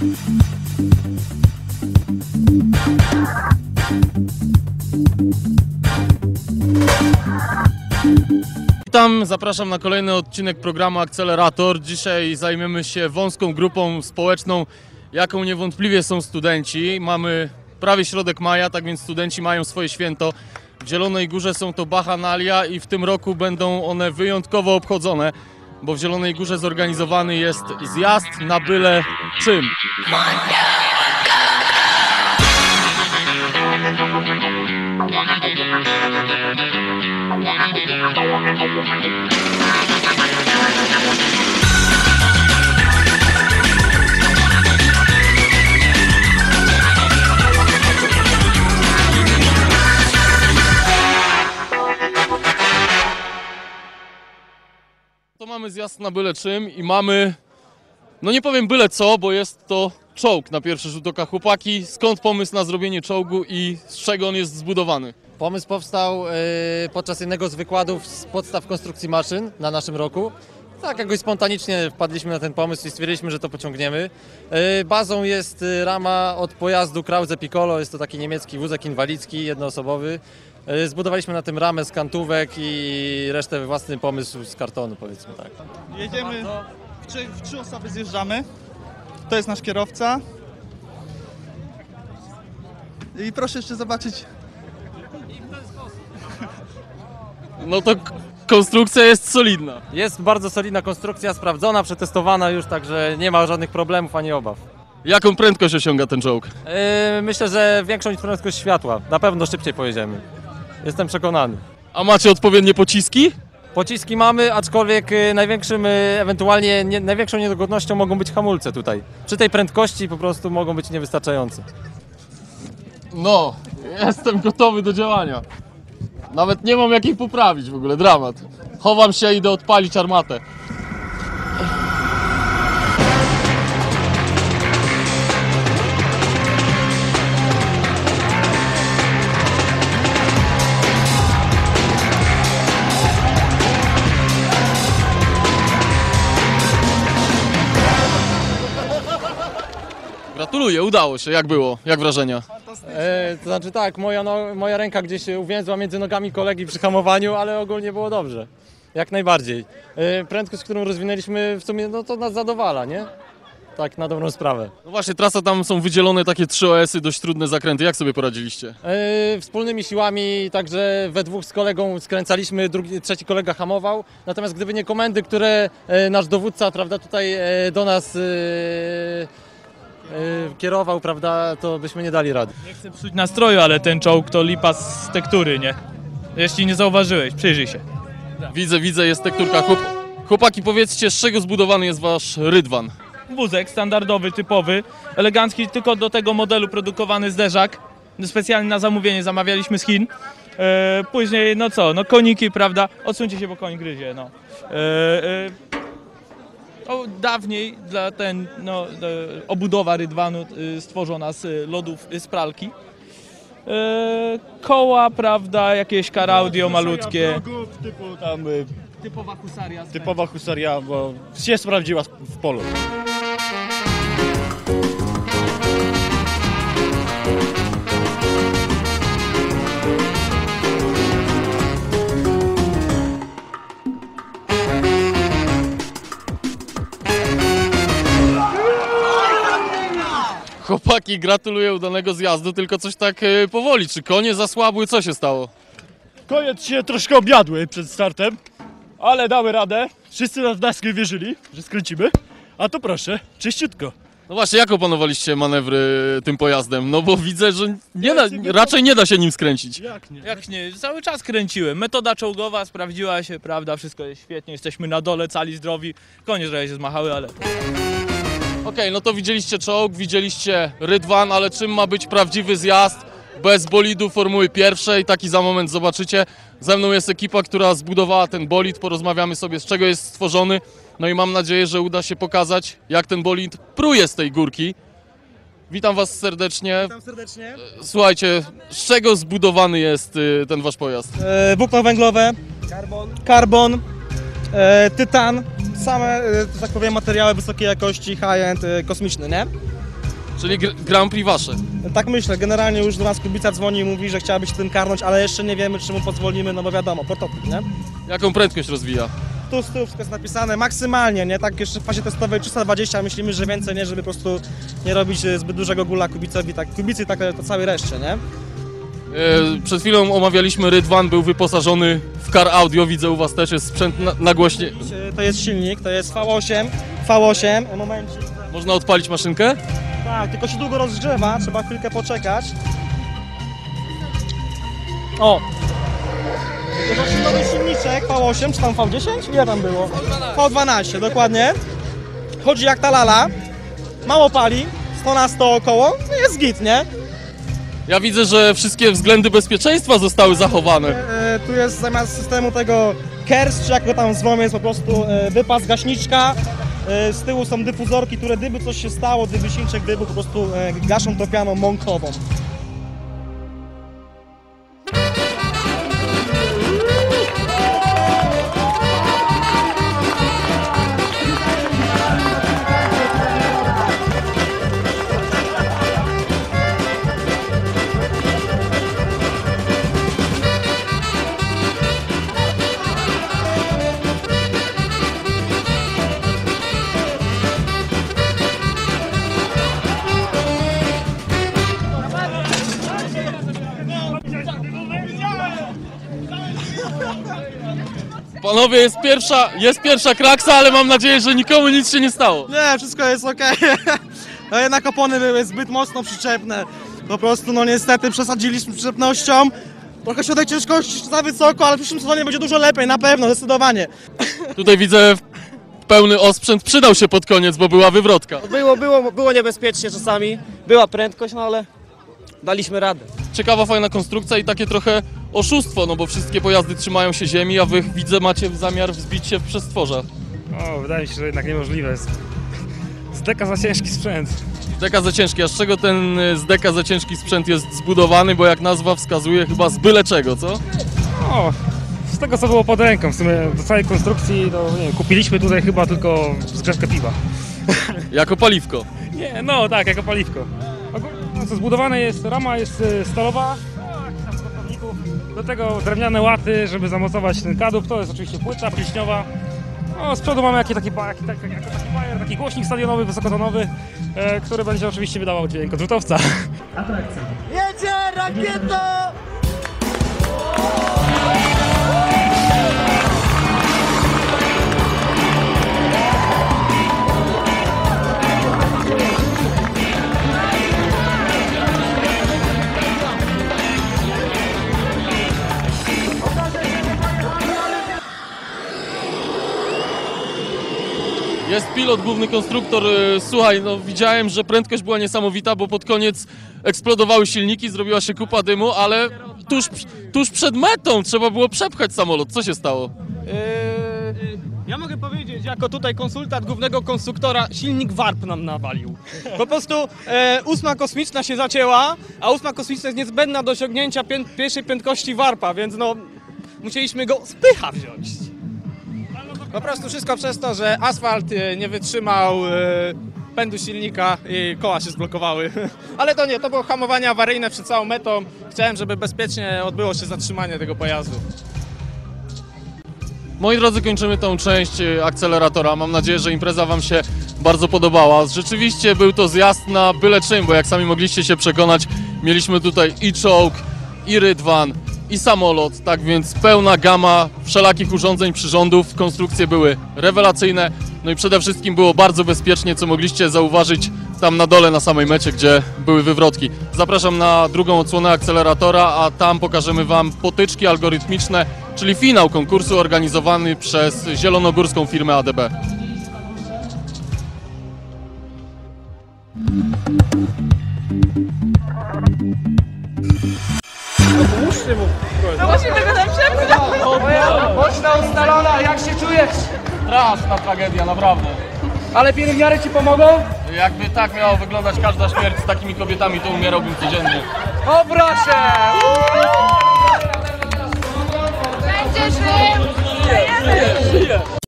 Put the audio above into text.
Witam, zapraszam na kolejny odcinek programu Akcelerator. Dzisiaj zajmiemy się wąską grupą społeczną, jaką niewątpliwie są studenci. Mamy prawie środek maja, tak więc studenci mają swoje święto. W Zielonej Górze są to Bachanalia i w tym roku będą one wyjątkowo obchodzone bo w Zielonej Górze zorganizowany jest zjazd na byle czym. Mamy zjazd na byle czym i mamy, no nie powiem byle co, bo jest to czołg na pierwszy rzut oka. Chłopaki, skąd pomysł na zrobienie czołgu i z czego on jest zbudowany? Pomysł powstał e, podczas jednego z wykładów z podstaw konstrukcji maszyn na naszym roku. Tak jakoś spontanicznie wpadliśmy na ten pomysł i stwierdziliśmy, że to pociągniemy. E, Bazą jest e, rama od pojazdu Krause Piccolo, jest to taki niemiecki wózek inwalidzki, jednoosobowy. E, Zbudowaliśmy na tym ramę z kantówek i resztę własny pomysł z kartonu, powiedzmy tak. Jedziemy, w trzy, w trzy osoby zjeżdżamy. To jest nasz kierowca. I proszę jeszcze zobaczyć, No to konstrukcja jest solidna. Jest bardzo solidna konstrukcja, sprawdzona, przetestowana już, także nie ma żadnych problemów ani obaw. Jaką prędkość osiąga ten czołg? E, Myślę, że większą niż prędkość światła. Na pewno szybciej pojedziemy. Jestem przekonany. A macie odpowiednie pociski? Pociski mamy, aczkolwiek e, największym, e, ewentualnie nie, największą niedogodnością mogą być hamulce tutaj. Przy tej prędkości po prostu mogą być niewystarczające. No, jestem gotowy do działania. Nawet nie mam jak ich poprawić w ogóle, dramat. Chowam się idę odpalić armatę. Gratuluję, udało się. Jak było? Jak wrażenia? E, to znaczy tak, moja, no, moja ręka gdzieś się uwięzła między nogami kolegi przy hamowaniu, ale ogólnie było dobrze. Jak najbardziej. E, prędkość, którą rozwinęliśmy w sumie, no to nas zadowala, nie? Tak, na dobrą sprawę. No właśnie, trasa tam są wydzielone takie trzy OS-y, dość trudne zakręty. Jak sobie poradziliście? E, wspólnymi siłami, także we dwóch z kolegą skręcaliśmy, drugi, trzeci kolega hamował. Natomiast gdyby nie komendy, które e, nasz dowódca prawda, tutaj e, do nas kierował, prawda, to byśmy nie dali rady. Nie chcę psuć nastroju, ale ten czołg to lipa z tektury, nie? Jeśli nie zauważyłeś, przyjrzyj się. Widzę, widzę, jest tekturka. Chłop... Chłopaki, powiedzcie, z czego zbudowany jest wasz rydwan? Wózek standardowy, typowy, elegancki, tylko do tego modelu produkowany zderzak. Specjalnie na zamówienie zamawialiśmy z Chin. E, później, no co, no koniki, prawda? Odsuńcie się, bo koń gryzie, no. E, e, dawniej dla ten, no, obudowa rydwanu e, stworzona z lodów e, z pralki. E, koła, prawda, jakieś karaudio malutkie. Wrogów, typu tam y, Typowa husaria. typowa husaria, bo się sprawdziła w polu. Chłopaki, gratuluję udanego zjazdu, tylko coś tak e, powoli. Czy konie zasłabły? Co się stało? Koniec się troszkę objadły przed startem, ale dały radę. Wszyscy nas w nas nie wierzyli, że skręcimy. A to proszę, czyściutko. No właśnie, jak opanowaliście manewry tym pojazdem? No bo widzę, że nie da, raczej nie da się nim skręcić. Jak nie? Jak nie, cały czas kręciłem. Metoda czołgowa sprawdziła się, prawda, wszystko jest świetnie, jesteśmy na dole, cali zdrowi. Konie trochę się zmachały, ale Okej, no to widzieliście czołg, widzieliście rydwan, ale czym ma być prawdziwy zjazd bez bolidu Formuły pierwszej? Taki za moment zobaczycie. Ze mną jest ekipa, która zbudowała ten bolid. Porozmawiamy sobie, z czego jest stworzony. No i mam nadzieję, że uda się pokazać, jak ten bolid pruje z tej górki. Witam Was serdecznie. Witam serdecznie. Słuchajcie, z czego zbudowany jest y, ten Wasz pojazd? E, włókna węglowe, karbon, e, tytan, same, e, że tak powiem, materiały wysokiej jakości, high-end, e, kosmiczny, nie? Czyli gr- Grand Prix wasze. Tak myślę, generalnie już do nas Kubica dzwoni i mówi, że chciałaby się tym karnąć, ale jeszcze nie wiemy, czy mu pozwolimy, no bo wiadomo, prototyp, nie? Jaką prędkość rozwija? Tu tyłu wszystko jest napisane maksymalnie, nie? Tak jeszcze w fazie testowej 320, myślimy, że więcej, nie? Żeby po prostu nie robić e, zbyt dużego gula Kubicowi, tak, Kubicy i tak to całej reszcie, nie? E, Przed chwilą omawialiśmy Rydwan, był wyposażony w car audio, widzę u was też jest sprzęt na, nagłośnie. To jest silnik, to jest V8, V8, momencik. Można odpalić maszynkę? Tak, tylko się długo rozgrzewa, trzeba chwilkę poczekać. O! To właśnie nowy silniczek V8, czy tam V10? Ile tam było? V12, dokładnie. Chodzi jak ta lala. Mało pali, 100 na 100 około, no jest git, nie? Ja widzę, że wszystkie względy bezpieczeństwa zostały zachowane. E, tu jest zamiast systemu tego KERS, czy jak go tam zwą, jest po prostu e, wypas, gaśniczka. E, z tyłu są dyfuzorki, które gdyby coś się stało, gdyby silniczek gdyby po prostu gaszą to pianą mąkową. Panowie, jest pierwsza, jest pierwsza kraksa, ale mam nadzieję, że nikomu nic się nie stało. Nie, wszystko jest ok. No jednak opony były zbyt mocno przyczepne. Po prostu, no niestety przesadziliśmy przyczepnością. Trochę środek ciężkości za wysoko, ale w przyszłym sezonie będzie dużo lepiej, na pewno, zdecydowanie. Tutaj widzę pełny osprzęt, przydał się pod koniec, bo była wywrotka. Było, było, było niebezpiecznie czasami, była prędkość, no ale daliśmy radę. Ciekawa, fajna konstrukcja i takie trochę oszustwo, no bo wszystkie pojazdy trzymają się ziemi, a wy widzę macie zamiar wzbić się w przestworze. O, wydaje mi się, że jednak niemożliwe jest. Z deka za ciężki sprzęt. Deka za ciężki, a z czego ten y, z deka za ciężki sprzęt jest zbudowany, bo jak nazwa wskazuje chyba z byle czego, co? O, z tego co było pod ręką, w sumie do całej konstrukcji, no nie wiem, kupiliśmy tutaj chyba tylko zgrzewkę piwa. Jako paliwko. Nie, no tak, jako paliwko. Ogólnie, no co, zbudowane jest, rama jest e, stalowa, do tego drewniane łaty, żeby zamocować ten kadłub, to jest oczywiście płyta pilśniowa. No, z przodu mamy jaki taki, taki, jako taki bajer, taki głośnik stadionowy, wysokotonowy, e, który będzie oczywiście wydawał dźwięk odrzutowca. Jest pilot, główny konstruktor. y, Słuchaj, no widziałem, że prędkość była niesamowita, bo pod koniec eksplodowały silniki, zrobiła się kupa dymu, ale tuż, tuż przed metą trzeba było przepchać samolot. Co się stało? Ja mogę powiedzieć, jako tutaj konsultant głównego konstruktora, silnik warp nam nawalił. Po prostu e, ósma kosmiczna się zacięła, a ósma kosmiczna jest niezbędna do osiągnięcia pię pierwszej prędkości warpa, więc no musieliśmy go z pycha wziąć. Po prostu wszystko przez to, że asfalt e, nie wytrzymał e, pędu silnika i koła się zblokowały. Ale to nie, to było hamowanie awaryjne przed całą metą. Chciałem, żeby bezpiecznie odbyło się zatrzymanie tego pojazdu. Moi drodzy, kończymy tą część y, akceleratora. Mam nadzieję, że impreza Wam się bardzo podobała. Rzeczywiście był to zjazd na byle czym, bo jak sami mogliście się przekonać, mieliśmy tutaj i czołg, i rydwan, i samolot, tak więc pełna gama wszelakich urządzeń, przyrządów. Konstrukcje były rewelacyjne, no i przede wszystkim było bardzo bezpiecznie, co mogliście zauważyć tam na dole na samej mecie, gdzie były wywrotki. Zapraszam na drugą odsłonę akceleratora, a tam pokażemy Wam potyczki algorytmiczne, czyli finał konkursu organizowany przez zielonogórską firmę ADB. jak Straszna tragedia, naprawdę. Ale pielęgniary ci pomogą? Jakby tak miała wyglądać każda śmierć z takimi kobietami, to umierałbym codziennie. O proszę! Będziesz.